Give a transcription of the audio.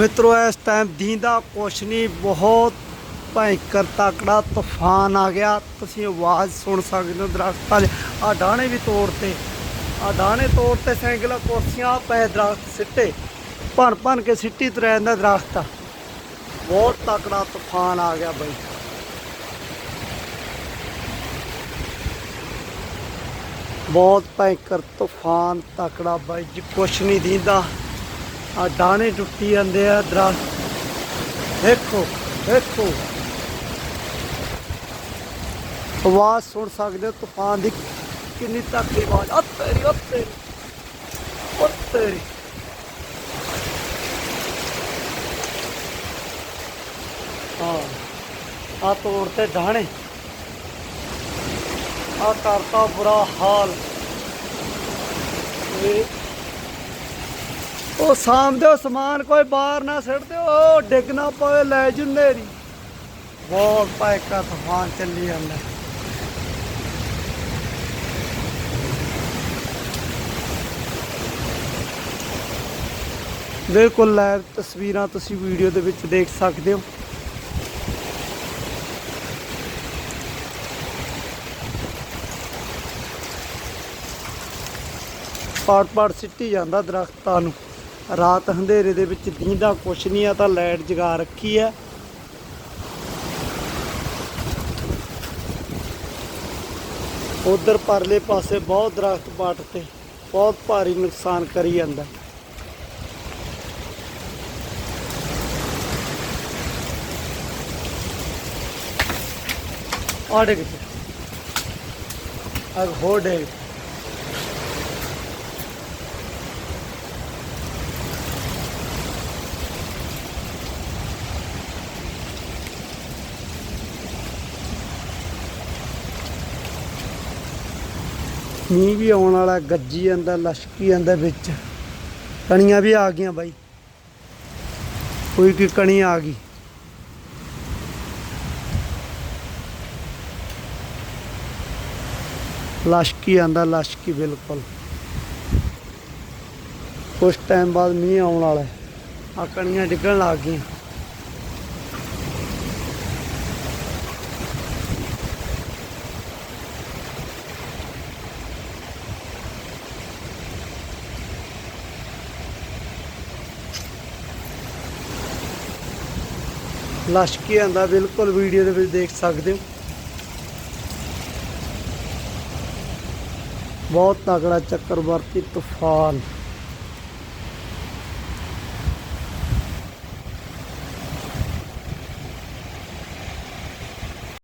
ਮਿੱਤਰੋ, ਇਸ ਟਾਈਮ ਦੀਂਦਾ ਕੁਛ ਨਹੀਂ ਬਹੁਤ ਭয়ੰਕਰ ਤਕੜਾ ਤੂਫਾਨ ਆ ਗਿਆ। ਤੁਸੀਂ ਆਵਾਜ਼ ਸੁਣ ਸਕਦੇ ਹੋ ਦਰਖਤਾਂ ਦੇ ਆ ਡਾਣੇ ਵੀ ਤੋੜਤੇ ਆ ਡਾਣੇ ਤੋੜਤੇ ਸਾਈਕਲਾਂ ਕੁਰਸੀਆਂ ਪਏ ਦਰਖਤ ਸਿੱਟੇ। ਭੰਨ ਭੰਨ ਕੇ ਸਿੱਟੀ ਤੁਰਿਆ ਜਾਂਦਾ ਦਰਖਤ। ਬਹੁਤ ਤਕੜਾ ਤੂਫਾਨ ਆ ਗਿਆ ਬਈ। ਬਹੁਤ ਭয়ੰਕਰ ਤੂਫਾਨ ਤਕੜਾ ਬਾਈ। ਜੀ ਕੁਛ ਨਹੀਂ ਦੀਂਦਾ ਆ ਡਾਣੇ ਟੁੱਟੀ ਜਾਂਦੇ ਆ ਦਰਖਤ ਦੇਖੋ ਦੇਖੋ। ਆਵਾਜ਼ ਸੁਣ ਸਕਦੇ ਹੋ, ਤੂਫਾਨ ਦੀ ਕਿੰਨੀ ਤਕੜੀ ਆਵਾਜ਼। ਆ ਤੇਰੀ ਆ ਤੇਰੀ। ਆ ਤੇਰੀ। ਹਾਂ, ਆ ਤੋੜ ਤੇ ਡਾਣੇ ਆ ਕਰਤਾ ਬੁਰਾ ਹਾਲ। ਇਹ ਉਹ ਸਾਹਮਣੇ ਉਹ ਸਮਾਨ, ਕੋਈ ਬਾਹਰ ਨਾ ਸਿੱਟ ਦਿਓ, ਉਹ ਡਿੱਗ ਨਾ ਪਵੇ, ਲੈ ਜੁੰਦੇ ਨਹੀਂ ਬਹੁਤ ਪਾਇਕਾ ਤੂਫਾਨ ਚੱਲੀ ਜਾਂਦਾ। ਬਿਲਕੁਲ ਲਾਈਵ ਤਸਵੀਰਾਂ ਤੁਸੀਂ ਵੀਡੀਓ ਦੇ ਵਿੱਚ ਦੇਖ ਸਕਦੇ ਹੋ। ਪਾੜ ਪਾੜ ਸਿੱਟੀ ਜਾਂਦਾ ਦਰਖਤਾਂ ਨੂੰ। ਰਾਤ ਹਨੇਰੇ ਦੇ ਵਿੱਚ ਦੀਂਦਾ ਕੁਛ ਨਹੀਂ ਆ, ਤਾਂ ਲਾਈਟ ਜਗਾ ਰੱਖੀ ਆ। ਉਧਰ ਪਰਲੇ ਪਾਸੇ ਬਹੁਤ ਦਰਖਤ ਪਾਟ ਤੇ ਬਹੁਤ ਭਾਰੀ ਨੁਕਸਾਨ ਕਰੀ ਜਾਂਦਾ। ਆੜੇ ਕਿਤੇ ਅਗ ਹੋ ਮੀਂਹ ਵੀ ਆਉਣ ਵਾਲਾ, ਗੱਜੀ ਜਾਂਦਾ, ਲਸ਼ਕੀ ਜਾਂਦਾ ਵਿੱਚ। ਕਣੀਆਂ ਵੀ ਆ ਗਈਆਂ ਬਾਈ। ਕੋਈ ਕੀ ਕਣੀ ਆ ਗਈ। ਲਸ਼ਕੀ ਆਂਦਾ, ਲਸ਼ਕੀ ਬਿਲਕੁਲ। ਕੁਛ ਟਾਈਮ ਬਾਅਦ ਮੀਂਹ ਆਉਣ ਵਾਲਾ ਆ ਕਣੀਆਂ ਡਿੱਗਣ ਲੱਗ ਗਈਆਂ। ਲਸ਼ਕੀ ਆਂਦਾ ਬਿਲਕੁਲ ਵੀਡੀਓ ਦੇ ਵਿੱਚ ਦੇਖ ਸਕਦੇ ਹੋ। ਬਹੁਤ ਤਗੜਾ ਚੱਕਰਵਰਤੀ ਤੂਫਾਨ।